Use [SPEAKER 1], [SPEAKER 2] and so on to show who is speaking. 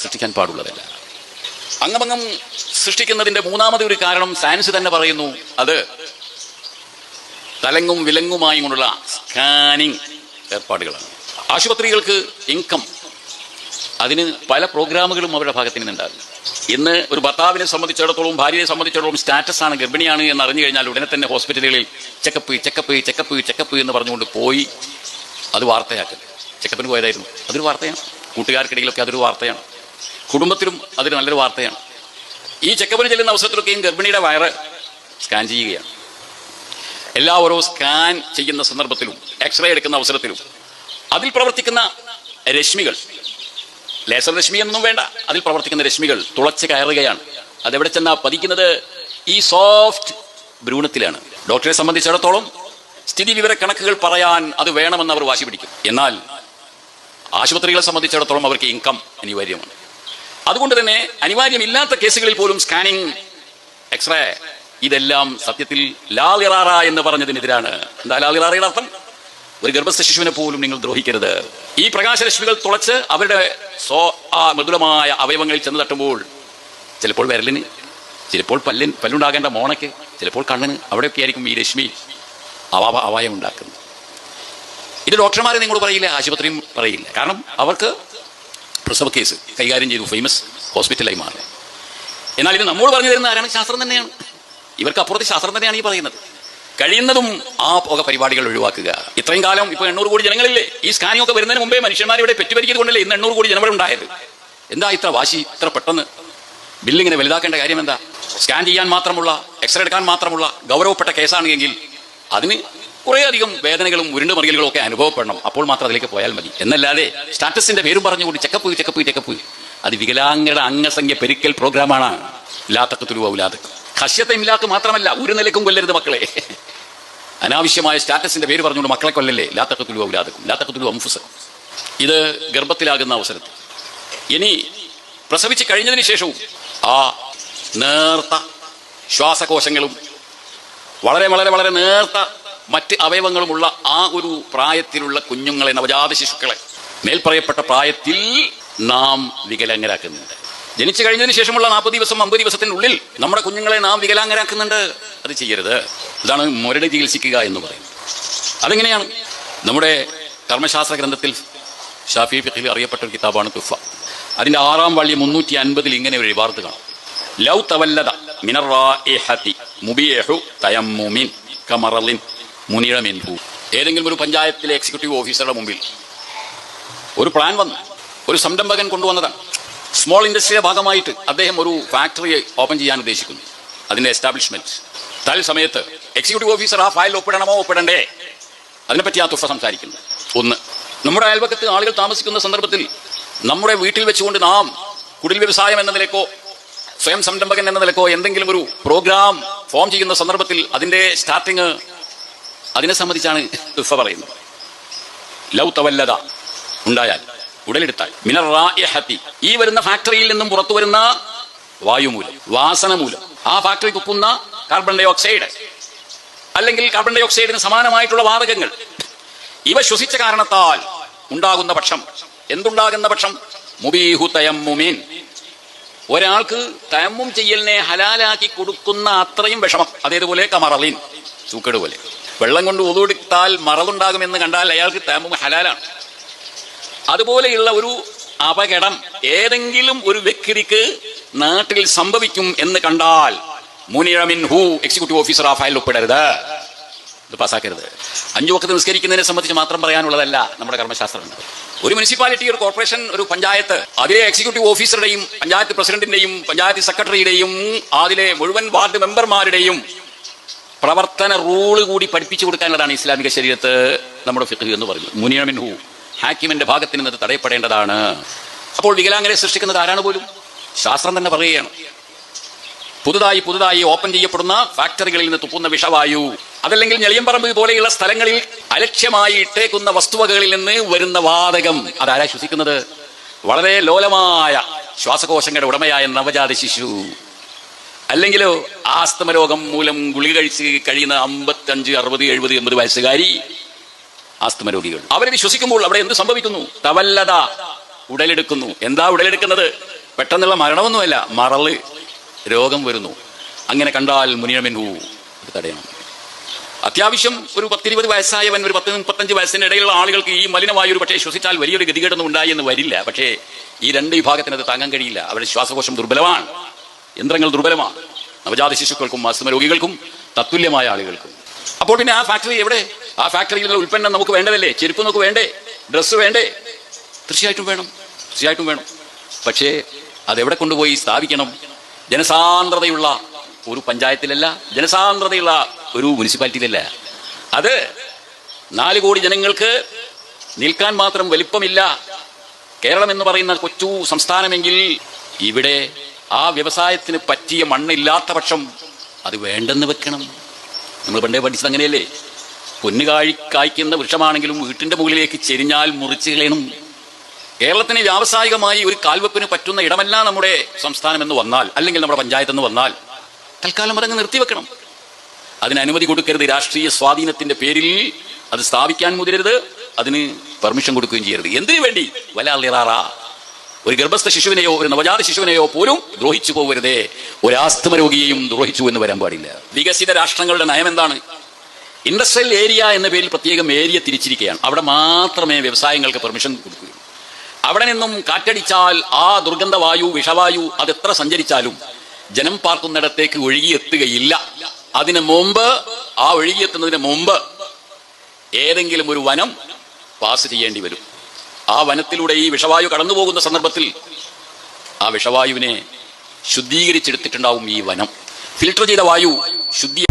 [SPEAKER 1] സൃഷ്ടിക്കാൻ പാടുള്ളതല്ല. അംഗമംഗം സൃഷ്ടിക്കുന്നതിന്റെ മൂന്നാമത് ഒരു കാരണം സയൻസ് തന്നെ പറയുന്നു അത് തലങ്ങും വിലങ്ങുമായും കൊണ്ടുള്ള സ്കാനിങ് ഏർപ്പാടുകളാണ്. ആശുപത്രികൾക്ക് ഇൻകം അതിന് പല പ്രോഗ്രാമുകളും അവരുടെ ഭാഗത്ത് നിന്നുണ്ടാകും ഇന്ന് ഒരു ഭർത്താവിനെ സംബന്ധിച്ചിടത്തോളം ഭാര്യയെ സംബന്ധിച്ചിടത്തോളം സ്റ്റാറ്റസ് ആണ് ഗർഭിണിയാണ് എന്ന് അറിഞ്ഞു കഴിഞ്ഞാൽ ഉടനെ തന്നെ ഹോസ്പിറ്റലുകളിൽ ചെക്കപ്പ് ചെക്കപ്പ് ചെക്കപ്പ് ചെക്കപ്പ് എന്ന് പറഞ്ഞുകൊണ്ട് പോയി അത് വാർത്തയാക്കും ചെക്കപ്പിന് പോയതായിരുന്നു. അതൊരു വാർത്തയാണ്. കൂട്ടുകാർക്കിടയിലൊക്കെ അതൊരു വാർത്തയാണ്. കുടുംബത്തിലും അതൊരു നല്ലൊരു വാർത്തയാണ്. ഈ ചെക്കപ്പിന് ചെല്ലുന്ന അവസരത്തിലൊക്കെയും ഗർഭിണിയുടെ വയറ് സ്കാൻ ചെയ്യുകയാണ്. എല്ലാവരും സ്കാൻ ചെയ്യുന്ന സന്ദർഭത്തിലും എക്സ്റേ എടുക്കുന്ന അവസരത്തിലും അതിൽ പ്രവർത്തിക്കുന്ന രശ്മികൾ ലേസർ രശ്മി എന്നൊന്നും വേണ്ട അതിൽ പ്രവർത്തിക്കുന്ന രശ്മികൾ തുളച്ച് കയറുകയാണ്. അതെവിടെ ചെന്നാ പതിക്കുന്നത് ഈ സോഫ്റ്റ് ഭ്രൂണത്തിലാണ്. ഡോക്ടറെ സംബന്ധിച്ചിടത്തോളം സ്ഥിതി വിവര കണക്കുകൾ പറയാൻ അത് വേണമെന്ന് അവർ വാശി പിടിക്കും. എന്നാൽ ആശുപത്രികളെ സംബന്ധിച്ചിടത്തോളം അവർക്ക് ഇൻകം അനിവാര്യമാണ്. അതുകൊണ്ട് തന്നെ അനിവാര്യമില്ലാത്ത കേസുകളിൽ പോലും സ്കാനിങ് എക്സ്റേ ഇതെല്ലാം സത്യത്തിൽ ലാലിറാറ എന്ന് പറഞ്ഞതിനെതിരാണ്. എന്താ ലാലിറാറയുടെ അർത്ഥം? ഒരു ഗർഭസ്ഥ ശിശുവിനെ പോലും നിങ്ങൾ ദ്രോഹിക്കരുത്. ഈ പ്രകാശരശ്മികൾ തുളച്ച് അവരുടെ സോ ആ മൃദുലമായ അവയവങ്ങളിൽ ചെന്ന് തട്ടുമ്പോൾ ചിലപ്പോൾ വിരലിന് ചിലപ്പോൾ പല്ലിൻ പല്ലുണ്ടാകേണ്ട മോണയ്ക്ക് ചിലപ്പോൾ കണ്ണിന് അവിടെയൊക്കെ ആയിരിക്കും ഈ രശ്മി അവാ അവായം ഉണ്ടാക്കുന്നത്. ഇത് ഡോക്ടർമാരെ നിങ്ങളോട് പറയില്ല ആശുപത്രിയും പറയില്ല. കാരണം അവർക്ക് പ്രസവ കേസ് കൈകാര്യം ചെയ്തു ഫേമസ് ഹോസ്പിറ്റലായി മാറി. എന്നാൽ ഇത് നമ്മോട് പറഞ്ഞു തരുന്ന ആരാണ്? ശാസ്ത്രം തന്നെയാണ്. ഇവർക്ക് അപ്പുറത്തെ ശാസ്ത്രം തന്നെയാണ് ഈ പറയുന്നത്. കഴിയുന്നതും ആ പുക പരിപാടികൾ ഒഴിവാക്കുക. ഇത്രയും കാലം ഇപ്പൊ എണ്ണൂറ് കോടി ജനങ്ങളില്ലേ? ഈ സ്കാനിംഗ് ഒക്കെ വരുന്നതിന് മുമ്പേ മനുഷ്യന്മാരെ ഇവിടെ പെറ്റുപരിക്കുന്നത് കൊണ്ടല്ലേ ഇന്ന് എണ്ണൂറ് കോടി ജനങ്ങൾ ഉണ്ടായത്? എന്താ ഇത്ര വാശി? ഇത്ര പെട്ടെന്ന്? ബില്ലിങ്ങനെ വലുതാക്കേണ്ട കാര്യം എന്താ? സ്കാൻ ചെയ്യാൻ മാത്രമുള്ള എക്സ്റേ എടുക്കാൻ മാത്രമുള്ള ഗൗരവപ്പെട്ട കേസാണെങ്കിൽ അതിന് കുറേയധികം വേദനകളും ഉരുണ്ടുമറിയലുകളും ഒക്കെ അനുഭവപ്പെടണം. അപ്പോൾ മാത്രം അതിലേക്ക് പോയാൽ മതി. എന്നല്ലാതെ സ്റ്റാറ്റസിന്റെ പേരും പറഞ്ഞുകൊണ്ട് ചെക്കപ്പ് ചെക്കപ്പ് ചെക്കപ്പ് അത് വികലാംഗരുടെ അംഗസംഖ്യ പെരുക്കൽ പ്രോഗ്രാമാണ് ലാത്തക്കത്തുരു ഔലാദക്ക് ഖശ്യത്തെ ഇല്ലാത്ത മാത്രമല്ല ഒരു നിലക്കും കൊല്ലരുത് മക്കളെ. അനാവശ്യമായ സ്റ്റാറ്റസിന്റെ പേര് പറഞ്ഞുകൊണ്ട് മക്കളെ കൊല്ലല്ലേ? ലാത്തക്കത്തുലു ഔലാദക്കും ലാത്തക്കത്തുലു അംഫുസ്. ഇത് ഗർഭത്തിലാകുന്ന അവസരത്തിൽ. ഇനി പ്രസവിച്ച് കഴിഞ്ഞതിന് ശേഷവും ആ നേർത്ത ശ്വാസകോശങ്ങളും വളരെ വളരെ വളരെ നേർത്ത മറ്റ് അവയവങ്ങളുമുള്ള ആ ഒരു പ്രായത്തിലുള്ള കുഞ്ഞുങ്ങളെ നവജാത ശിശുക്കളെ മേൽപ്പറയപ്പെട്ട പ്രായത്തിൽ നാം വികലാംഗരാക്കുന്നുണ്ട്. ജനിച്ചു കഴിഞ്ഞതിന് ശേഷമുള്ള നാൽപ്പത് ദിവസം അമ്പത് ദിവസത്തിനുള്ളിൽ നമ്മുടെ കുഞ്ഞുങ്ങളെ നാം വികലാംഗരാക്കുന്നുണ്ട്. അത് ചെയ്യരുത്. ഇതാണ് മുരടി ചികിത്സിക്കുക എന്ന് പറയുന്നത്. അതെങ്ങനെയാണ്? നമ്മുടെ കർമ്മശാസ്ത്ര ഗ്രന്ഥത്തിൽ ഷാഫി ഫിഖിൽ അറിയപ്പെട്ട ഒരു കിതാബാണ് തുഫ അതിന്റെ ആറാം വള്ളി മുന്നൂറ്റി അൻപതിൽ ഇങ്ങനെ ഒരു വാർത്ത കാണാം. ലൗ തവല്ലദ മിനറാഇഹതി മുബീഹു തയമ്മുമിൻ കമറലിൻ. മുനിഴ മിൻഹു ഏതെങ്കിലും ഒരു പഞ്ചായത്തിലെ എക്സിക്യൂട്ടീവ് ഓഫീസറുടെ മുമ്പിൽ ഒരു പ്ലാൻ വന്നു ഒരു സംരംഭകൻ കൊണ്ടുവന്നതാണ്. സ്മോൾ ഇൻഡസ്ട്രിയുടെ ഭാഗമായിട്ട് അദ്ദേഹം ഒരു ഫാക്ടറി ഓപ്പൺ ചെയ്യാൻ ഉദ്ദേശിക്കുന്നു. അതിന്റെ എസ്റ്റാബ്ലിഷ്മെന്റ് തൽസമയത്ത് എക്സിക്യൂട്ടീവ് ഓഫീസർ ആ ഫയൽ ഒപ്പിടണമോ? ഒപ്പിടണ്ടേ? അതിനെപ്പറ്റി ആ തുഫ സംസാരിക്കുന്നു. ഒന്ന് നമ്മുടെ അയൽപക്കത്ത് ആളുകൾ താമസിക്കുന്ന സന്ദർഭത്തിൽ നമ്മുടെ വീട്ടിൽ വെച്ചുകൊണ്ട് നാം കുടിൽ വ്യവസായം എന്ന നിലക്കോ സ്വയം സംരംഭകൻ എന്ന നിലക്കോ എന്തെങ്കിലും ഒരു പ്രോഗ്രാം ഫോം ചെയ്യുന്ന സന്ദർഭത്തിൽ അതിന്റെ സ്റ്റാർട്ടിങ് അതിനെ സംബന്ധിച്ചാണ് ഇഫ പറയുന്നത്. ലൗ തവല്ലത ഉണ്ടായാൽ ഉടലെടുത്താൽ മിനറാഇഹത്തി ഈ വരുന്ന ഫാക്ടറിയിൽ നിന്നും പുറത്തു വരുന്ന വായുമൂലം വാസന മൂലം ആ ഫാക്ടറി തുപ്പുന്ന കാർബൺ ഡൈ ഓക്സൈഡ് അല്ലെങ്കിൽ കാർബൺ ഡൈ ഓക്സൈഡിന് സമാനമായിട്ടുള്ള വാതകങ്ങൾ ഇവ ശ്വസിച്ച കാരണത്താൽ ഉണ്ടാകുന്ന പക്ഷം എന്തുണ്ടാകുന്ന പക്ഷം മുബീഹു തയമ്മുമീൻ. ഒരാൾക്ക് തയമ്മും ചെയ്യലിനെ ഹലാലാക്കി കൊടുക്കുന്ന അത്രയും വിഷമം. അതേതുപോലെ കമറലീൻ സൂക്കേട് പോലെ. വെള്ളം കൊണ്ട് ഒതുവെടുത്താൽ മറവുണ്ടാകുമെന്ന് കണ്ടാൽ അയാൾക്ക് താമ്പും ഹലാലാണ്. അതുപോലെയുള്ള ഒരു അപകടം ഏതെങ്കിലും ഒരു വ്യക്തിക്ക് നാട്ടിൽ സംഭവിക്കും എന്ന് കണ്ടാൽ മുനിഴമിൻ ഹു എക്സിക്യൂട്ടീവ് ഓഫീസർ ആ ഫയൽ ഒപ്പിടരുത്. ഇത് പാസ്സാക്കരുത്. അഞ്ചു വക്കത്ത് നിസ്കരിക്കുന്നതിനെ സംബന്ധിച്ച് മാത്രം പറയാനുള്ളതല്ല നമ്മുടെ കർമ്മശാസ്ത്രം ഒരു മുനിസിപ്പാലിറ്റി ഒരു കോർപ്പറേഷൻ ഒരു പഞ്ചായത്ത് അതിലെ എക്സിക്യൂട്ടീവ് ഓഫീസറുടെയും പഞ്ചായത്ത് പ്രസിഡന്റിന്റെയും പഞ്ചായത്ത് സെക്രട്ടറിയുടെയും അതിലെ മുഴുവൻ വാർഡ് മെമ്പർമാരുടെയും പ്രവർത്തന റൂൾ കൂടി പഠിപ്പിച്ചു കൊടുക്കാനുള്ളതാണ് ഇസ്ലാമിക ശരീരത്ത് നമ്മുടെ ഫിഖ് എന്ന് പറയുന്നത്. മുനിയമിൻ ഹു ഹാക്കിമിന്റെ ഭാഗത്തിന് നിന്ന് തടയപ്പെടേണ്ടതാണ്. അപ്പോൾ വികലാംഗരെ സൃഷ്ടിക്കുന്നത് ആരാണ് പോലും? ശാസ്ത്രം തന്നെ പറയുകയാണ്. പുതുതായി പുതുതായി ഓപ്പൺ ചെയ്യപ്പെടുന്ന ഫാക്ടറികളിൽ നിന്ന് തുപ്പുന്ന വിഷവായു അതല്ലെങ്കിൽ ഞെളിയമ്പറമ്പ് പോലെയുള്ള സ്ഥലങ്ങളിൽ അലക്ഷ്യമായി ഇട്ടേക്കുന്ന വസ്തുവകകളിൽ നിന്ന് വരുന്ന വാതകം. അതാരാ ശ്വസിക്കുന്നത്? വളരെ ലോലമായ ശ്വാസകോശങ്ങളുടെ ഉടമയായ നവജാത ശിശു. അല്ലെങ്കിലോ ആസ്തമ രോഗം മൂലം ഗുളിക കഴിച്ച് കഴിയുന്ന അമ്പത്തഞ്ച് അറുപത് എഴുപത് എൺപത് വയസ്സുകാരി ആസ്തമ രോഗികൾ. അവരെ ശ്വസിക്കുമ്പോൾ അവിടെ എന്ത് സംഭവിക്കുന്നു? തവല്ലത ഉടലെടുക്കുന്നു. എന്താ ഉടലെടുക്കുന്നത്? പെട്ടെന്നുള്ള മരണമൊന്നുമല്ല മറൾ രോഗം വരുന്നു. അങ്ങനെ കണ്ടാൽ മുനിയമെൻഹു തടയണം. അത്യാവശ്യം ഒരു പത്തിരുപത് വയസ്സായവൻ ഒരു പത്ത് മുപ്പത്തഞ്ച് വയസ്സിന് ഇടയിലുള്ള ആളുകൾക്ക് ഈ മലിനമായ ഒരു പക്ഷേ ശ്വസിച്ചാൽ വലിയൊരു ഗതികേടൊന്നും ഉണ്ടായി എന്ന് വരില്ല. പക്ഷേ ഈ രണ്ട് വിഭാഗത്തിന് അത് താങ്ങാൻ കഴിയില്ല. അവരുടെ ശ്വാസകോശം ദുർബലമാണ്. യന്ത്രങ്ങൾ ദുർബലമാണ്. നവജാത ശിശുക്കൾക്കും അസ്മ രോഗികൾക്കും തത്തുല്യമായ ആളുകൾക്കും. അപ്പോൾ പിന്നെ ആ ഫാക്ടറി എവിടെ? ആ ഫാക്ടറിയിൽ ഫാക്ടറിയിലുള്ള ഉൽപ്പന്നം നമുക്ക് വേണ്ടതല്ലേ? ചെരുപ്പ് നമുക്ക് വേണ്ടേ? ഡ്രസ്സ് വേണ്ടേ? തീർച്ചയായിട്ടും വേണം. തീർച്ചയായിട്ടും വേണം. പക്ഷേ അതെവിടെ കൊണ്ടുപോയി സ്ഥാപിക്കണം? ജനസാന്ദ്രതയുള്ള ഒരു പഞ്ചായത്തിലല്ല ജനസാന്ദ്രതയുള്ള ഒരു മുനിസിപ്പാലിറ്റിയിലല്ല. അത് നാല് കോടി ജനങ്ങൾക്ക് നിൽക്കാൻ മാത്രം വലിപ്പമില്ല. കേരളം എന്ന് പറയുന്ന കൊച്ചു സംസ്ഥാനമെങ്കിൽ ഇവിടെ ആ വ്യവസായത്തിന് പറ്റിയ മണ്ണില്ലാത്ത പക്ഷം അത് വേണ്ടെന്ന് വെക്കണം. നമ്മൾ പണ്ടേ പഠിച്ചത് അങ്ങനെയല്ലേ? പൊന്നു കാഴി കായ്ക്കുന്ന വൃക്ഷമാണെങ്കിലും വീട്ടിന്റെ മുകളിലേക്ക് ചെരിഞ്ഞാൽ മുറിച്ച് കളയണം. കേരളത്തിന് വ്യാവസായികമായി ഒരു കാൽവെപ്പിന് പറ്റുന്ന ഇടമല്ല നമ്മുടെ സംസ്ഥാനം എന്ന് വന്നാൽ അല്ലെങ്കിൽ നമ്മുടെ പഞ്ചായത്ത് എന്ന് വന്നാൽ. തൽക്കാലം അതങ്ങ് നിർത്തിവെക്കണം. അതിന് അനുമതി കൊടുക്കരുത്. രാഷ്ട്രീയ സ്വാധീനത്തിന്റെ പേരിൽ അത് സ്ഥാപിക്കാൻ മുതിരരുത്. അതിന് പെർമിഷൻ കൊടുക്കുകയും ചെയ്യരുത്. എന്തിനു വേണ്ടി? വലാളിറാറ ഒരു ഗർഭസ്ഥ ശിശുവിനെയോ ഒരു നവജാത ശിശുവിനെയോ പോലും ദ്രോഹിച്ചു പോകരുതേ. ഒരു ആസ്തമ രോഗിയെയും ദ്രോഹിച്ചു എന്ന് വരാൻ പാടില്ല. വികസിത രാഷ്ട്രങ്ങളുടെ നയം എന്താണ്? ഇൻഡസ്ട്രിയൽ ഏരിയ എന്ന പേരിൽ പ്രത്യേകം ഏരിയ തിരിച്ചിരിക്കുകയാണ്. അവിടെ മാത്രമേ വ്യവസായങ്ങൾക്ക് പെർമിഷൻ കൊടുക്കുകയുള്ളൂ. അവിടെ നിന്നും കാറ്റടിച്ചാൽ ആ ദുർഗന്ധവായു വിഷവായു അത് എത്ര സഞ്ചരിച്ചാലും ജനം പാർക്കുന്നിടത്തേക്ക് ഒഴുകിയെത്തുകയില്ല. അതിന് മുമ്പ് ആ ഒഴുകിയെത്തുന്നതിന് മുമ്പ് ഏതെങ്കിലും ഒരു വനം പാസ് ചെയ്യേണ്ടി വരും. ആ വനത്തിലൂടെ ഈ വിഷവായു കടന്നു പോകുന്ന സന്ദർഭത്തിൽ ആ വിഷവായുവിനെ ശുദ്ധീകരിച്ചെടുത്തിട്ടുണ്ടാവും ഈ വനം. ഫിൽട്ടർ ചെയ്ത വായു ശുദ്ധി